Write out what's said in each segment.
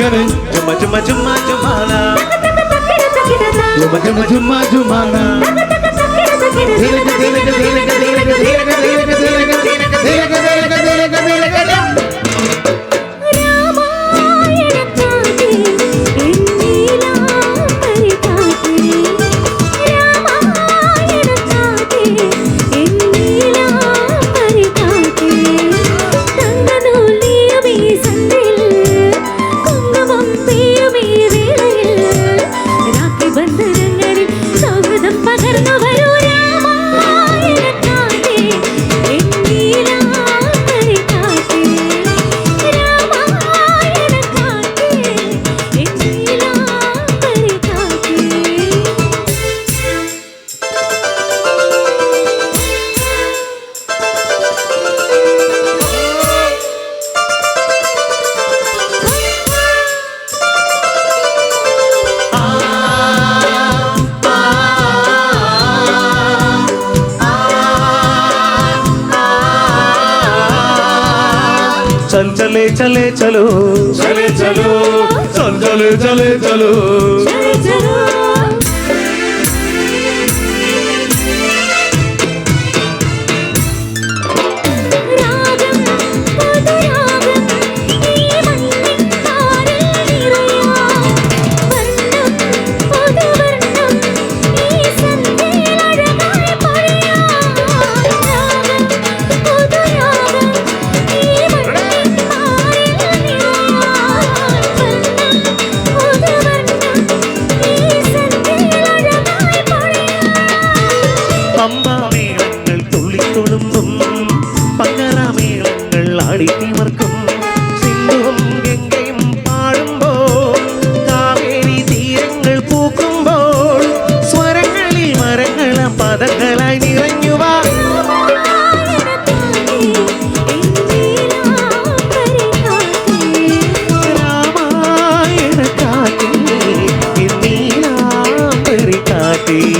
గరే జుమ జుమ జుమ జుమానా జుమ జుమ జుమ జుమానా దిలిక దిలిక దిలిక దిలిక చల్ చలే చలే చలో. చలే చలో. చల్ చలే చలే చలో. ती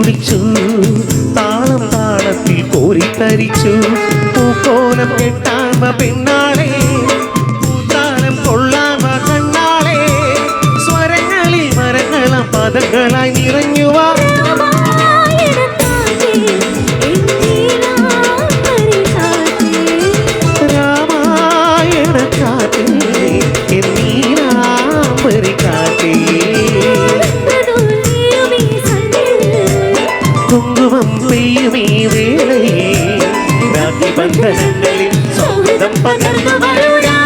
മുങ്ങിക്കുടിച്ചു താളം താളത്തിൽ കോരിത്തരിച്ചു പൂക്കോലം കെട്ടാമ പെണ്ണാളെ പൂത്താലം കൊള്ളാമ കണ്ണാളെ. സ്വരങ്ങളിൽ മരങ്ങള പദങ്ങളായി നിറഞ്ഞുവാ. രാമായണ കാറ്റിൽ എന്നീ കാറ്റേ வாழ்ந்தேன் பகிர்ந்து வருடா